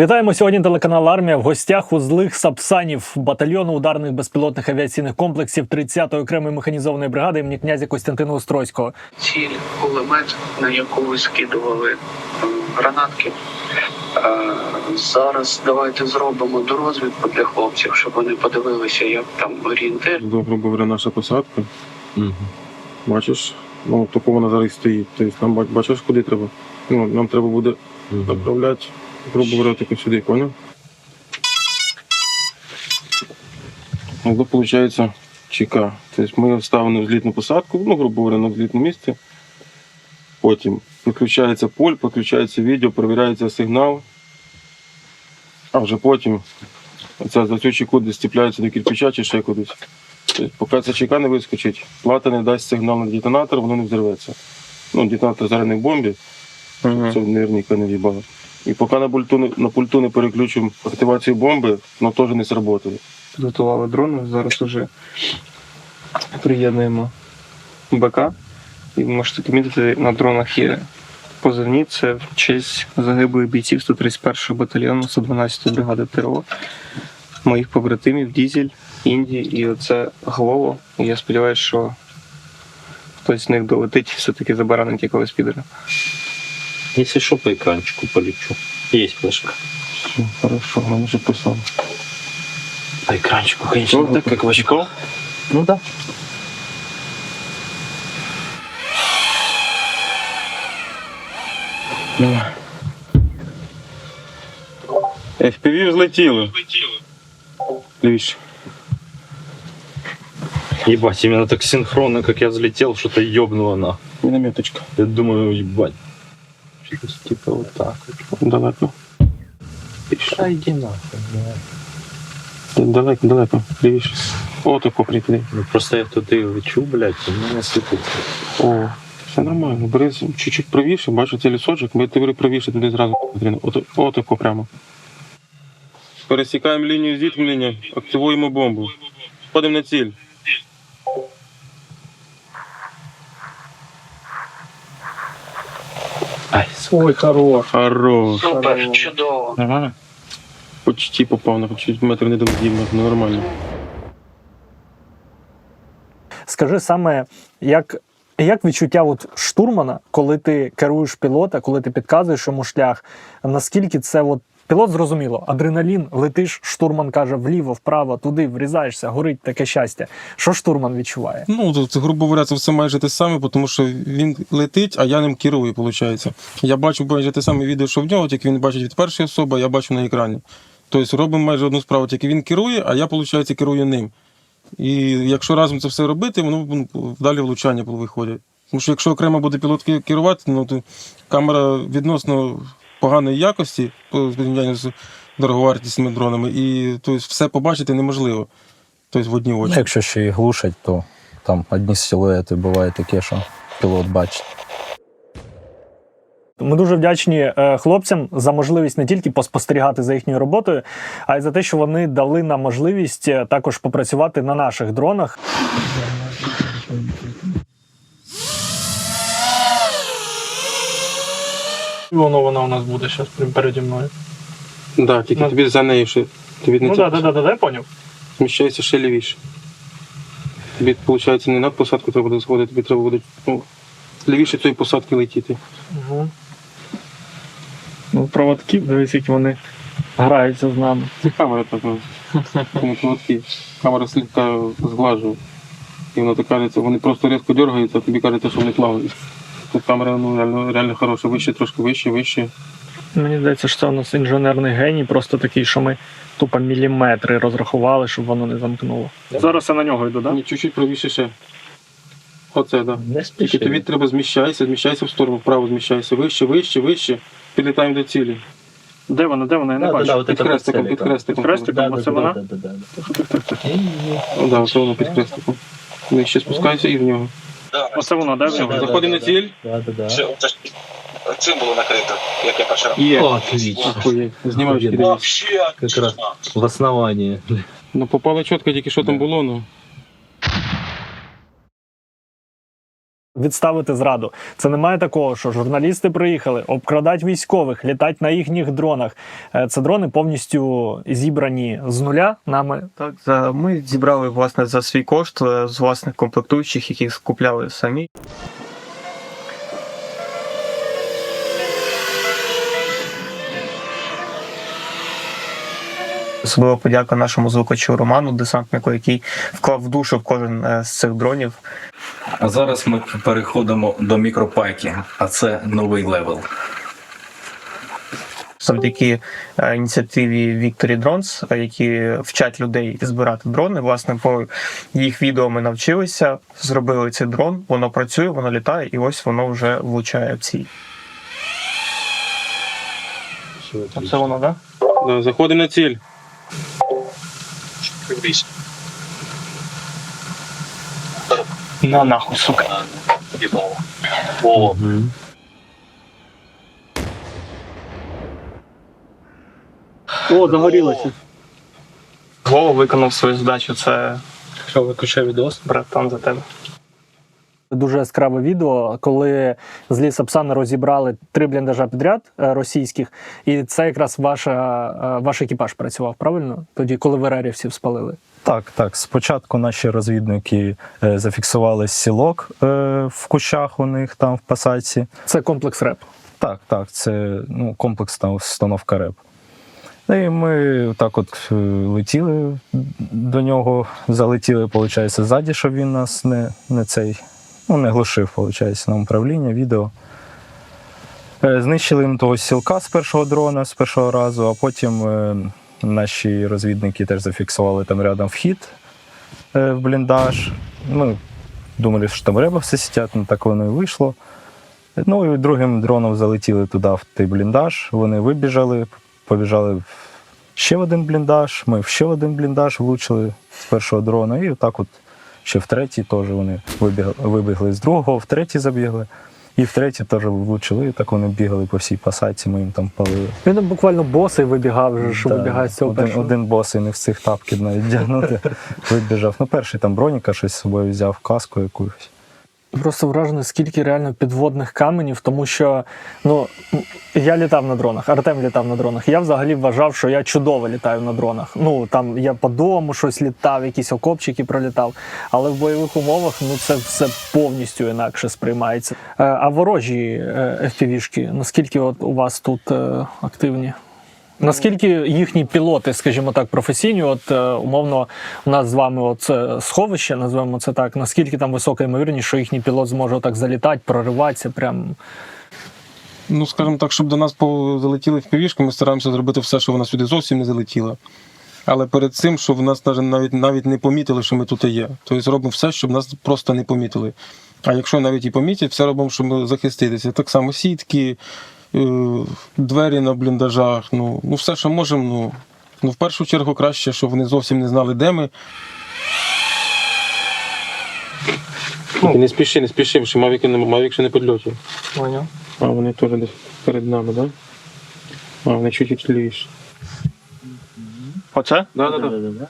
Вітаємо сьогодні телеканал Армія в гостях у злих сапсанів батальйону ударних безпілотних авіаційних комплексів 30-ї окремої механізованої бригади імені князя Костянтина Острозького. ціль, кулемет, на яку ви скидували е, гранатки. Е, Зараз давайте зробимо дорозвідку для хлопців, щоб вони подивилися, як там орієнтир. До, грубо говоря, наша посадка. Бачиш, ну тако вона зараз стоїть. Тобто нам ба- бачиш, куди треба. Ну, нам треба буде направляти, грубо говоря, тако сюди, поняв? Ну, то, виходить, ЧК. Тобто ми ставимо взлітну посадку, ну, грубо говоря, на взлітне місце. Потім підключається поль, підключається відео, перевіряється сигнал. А вже потім Оця за цю чеку десь ціпляється до кирпича чи ще кудись. Тобто, поки ця чека не вискочить, плата не дасть сигнал на детонатор, воно не взорветься. Ну, детонатор зараз не в бомбі, це наверняка не в'їбало. І поки на пульту, на пульту не переключимо активацію бомби, воно теж не сработає. підготували дрони. Зараз вже приєднуємо БК. І можете помітити, на дронах є позивні. Це в честь загиблих бійців 131 батальйону 112-ї бригади ТРО, моїх побратимів Дізель, Інді і оце Глово. І я сподіваюся, що хтось з них долетить, все-таки забаранить якогось підера. Если что, по экранчику полечу. Есть флешка. Все, хорошо, мене вже писав. По экранчику, конечно, не так, как в очко. Ну да. FPV взлетіло. Лівіше. Ебать, именно так синхронно, как я взлетел, что-то ёбнуло на. Мінометочка. Я думаю, ебать. Что-то типа вот так. вот. Далеко. Пиша, иди нахуй. блядь. Далеко, далеко. Лівіше. О, тако прийти. Ну просто я тут и лечу, блядь, и меня сыпут. О, все нормально. Бери з- чуть-чуть правіше, бачу цей лісочок, ми ти бери правіше, туди зразу потрібно. Ото, отако прямо. Пересікаємо лінію зіткнення, активуємо бомбу. Входимо на ціль. Ай. Ой, хорош. Хорош. Супер, чудово. Нормально? Почти попав на чуть метр не довдів, ну нормально. Скажи саме, як, як відчуття от штурмана, коли ти керуєш пілота, коли ти підказуєш йому шлях, наскільки це от пілот зрозуміло, адреналін, летиш, штурман каже вліво, вправо, туди врізаєшся, горить таке щастя. Що штурман відчуває? Ну, це, грубо говоря, це все майже те саме, тому що він летить, а я ним керую, виходить. Я бачу майже те саме відео, що в нього, тільки він бачить від першої особи, я бачу на екрані. Тобто робимо майже одну справу, тільки він керує, а я, виходить, керую ним. І якщо разом це все робити, воно ну, далі влучання виходять. Тому що якщо окремо буде пілот ке- керувати, ну то камера відносно поганої якості по порівнянню з дороговартісними дронами, і тобто, все побачити неможливо. Тобто в одні очі. Ну, Якщо ще і глушать, то там одні силуети буває таке, що пілот бачить. Ми дуже вдячні е, хлопцям за можливість не тільки поспостерігати за їхньою роботою, а й за те, що вони дали нам можливість е, також попрацювати на наших дронах. Воно вона у нас буде зараз прямо переді мною. Да, тільки Ну. тобі за нею ще. Тобі не Ну це- так, так, так, я поняв. зміщається ще лівіше. Тобі, виходить, не на посадку треба буде сходити, тобі треба буде ну, лівіше цієї посадки летіти. Угу. Ну, проводки, дивись, які вони граються з нами. Це камера така. Тому. Камера слегка зглажує. І воно так кажеться, вони просто різко дергаються, а тобі кажеться, що вони плавають. Тут камера ну, реально, реально хороша, вище, трошки вище, вище. Мені здається, що це у нас інженерний геній, просто такий, що ми тупо міліметри розрахували, щоб воно не замкнуло. Зараз я на нього йду, так? Ні, чуть-чуть правіше ще. Оце, так. Да. Не Тільки спеши. тобі треба зміщайся, зміщайся в сторону, вправо зміщайся, вище, вище, вище. Підлітаємо до цілі. Де вона, де вона? Я не Да, да, бачу. да, вот Під это хрестиком, під хрестиком. Хрестиком, оце вона? Да, да, да, да. Да, це воно під хрестиком. Нижче спускайся і в нього. Оце воно, де в нього? Да, Заходимо да, на ціль. Да, да, да. Все, це ж цим було накрито, як я перший раз. Є. Отлично. Ахуєть. Знімаєш Вообще Как раз в основании. Ну попало чітко, тільки що там Да. було, ну. Відставити зраду. Це немає такого, що журналісти приїхали, обкрадать військових, літать на їхніх дронах. Е, Це дрони повністю зібрані з нуля нами. Так, за ми зібрали власне за свій кошт е, з власних комплектуючих, які скупляли самі. Особливо подяка нашому звукачу Роману, десантнику, який вклав душу в кожен е, з цих дронів. А зараз ми переходимо до мікропайки, а це новий левел. завдяки е, ініціативі Victory Drones, е, які вчать людей збирати дрони. Власне, по їх відео ми навчилися, зробили цей дрон, воно працює, воно літає, і ось воно вже влучає в ціль. Це воно, так? Да, Заходимо на ціль. На нахуй, сука. Їбало. О, О, загорілося. Вова виконав свою задачу. Це що виключай відос, братан за тебе. Дуже яскраве відео, коли з лісопсана розібрали три бліндажа підряд е, російських, і це якраз ваша, е, ваш екіпаж працював, правильно? Тоді, коли ви рерівців спалили. Так, так. Спочатку наші розвідники е, зафіксували сілок в кущах у них там в пасаці. Це комплекс РЕП. Так, так, це ну, комплексна установка РЕП. Ну, І ми так от летіли до нього, залетіли, виходить, ззаді, щоб він нас не, не цей, ну, не глушив, виходить, на управління, відео. Е, Знищили їм того сілка з першого дрона, з першого разу, а потім е, наші розвідники теж зафіксували там рядом вхід е, в бліндаж. Ми думали, що там реба все сидять, ну так воно і вийшло. Ну і другим дроном залетіли туди, в той бліндаж. Вони вибіжали, побіжали в ще один бліндаж. Ми в ще один бліндаж влучили з першого дрона. І отак от ще в третій теж вони вибігли, вибігли з другого, в третій забігли. І в третій теж влучили, так вони бігали по всій пасаці, ми їм там палили. Він там буквально босий вибігав, що Да, вибігає з цього один, першого. один босий не встиг тапки навіть дягнути, Вибіжав. Ну, перший там броніка щось з собою взяв, каску якусь. Просто вражено, скільки реально підводних каменів, тому що ну я літав на дронах, Артем літав на дронах. Я взагалі вважав, що я чудово літаю на дронах. Ну там я по дому щось літав, якісь окопчики пролітав. Але в бойових умовах ну це все повністю інакше сприймається. Е, А ворожі е, FPV-шки, наскільки от у вас тут е, активні? Наскільки їхні пілоти, скажімо так, професійні, от е, умовно, у нас з вами от сховище, називаємо це так. Наскільки там висока ймовірність, що їхній пілот зможе так залітати, прориватися, прям Ну, скажімо так, щоб до нас залетіли в півішки, ми стараємося зробити все, щоб вона сюди зовсім не залетіла. Але перед цим, щоб в нас навіть, навіть, не помітили, що ми тут є. Тобто робимо все, щоб нас просто не помітили. А якщо навіть і помітять, все робимо, щоб захиститися. Так само сітки, е, двері на бліндажах, ну, ну все, що можемо. Ну, ну, в першу чергу краще, щоб вони зовсім не знали, де ми. не спіши, не спіши, що Мавік, Мавік ще не підльоті. Поняв. А вони теж десь перед нами, так? Да? А, вони чуть-чуть лівіше. Оце? Да, да, да.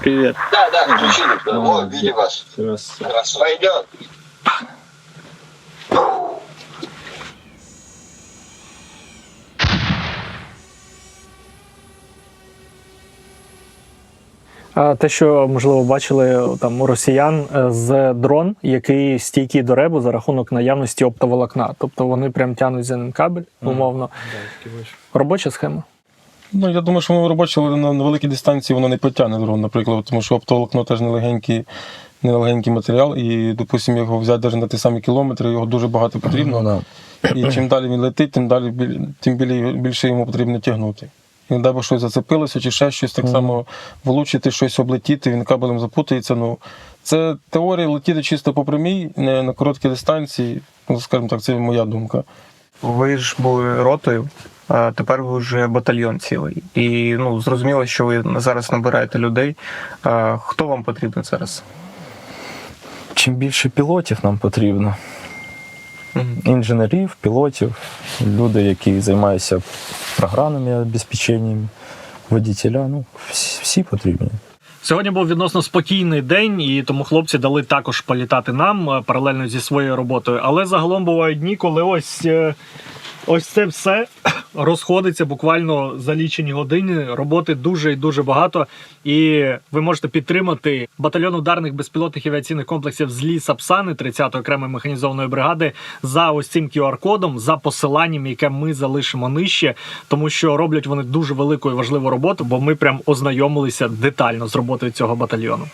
Привіт. да, да, включили. Да. О, видим вас. Раз. Пойдет. Те, що можливо бачили там у росіян е, з дрон, який стійкий до ребу за рахунок наявності оптоволокна. Тобто вони прям тянуть за ним кабель, умовно. Робоча схема. Ну, я думаю, що робоче, але на, великій дистанції воно не потягне дрон, наприклад, тому що оптоволокно теж нелегенький, нелегенький матеріал, і, допустимо, його взяти навіть на ті самі кілометри, його дуже багато потрібно. Ну. І чим далі він летить, тим далі тим більше йому потрібно тягнути. Не дай Бог щось зацепилося, чи ще щось так само влучити, щось облетіти, він кабелем запутається. Ну, це теорія летіти чисто по прямій, не на короткій дистанції. Ну, скажімо так, це моя думка. Ви ж були ротою, а тепер ви вже батальйон цілий. І ну, зрозуміло, що ви зараз набираєте людей. А, хто вам потрібен зараз? Чим більше пілотів нам потрібно. Інженерів, пілотів, люди, які займаються програмними обезпеченням, водітеля, ну, всі, потрібні. Сьогодні був відносно спокійний день, і тому хлопці дали також політати нам е, паралельно зі своєю роботою. Але загалом бувають дні, коли ось. Ось це все розходиться буквально за лічені години. Роботи дуже і дуже багато. І ви можете підтримати батальйон ударних безпілотних авіаційних комплексів злі Сапсани 30-ї окремої механізованої бригади за ось цим QR-кодом, за посиланням, яке ми залишимо нижче, тому що роблять вони дуже велику і важливу роботу, бо ми прям ознайомилися детально з роботою цього батальйону.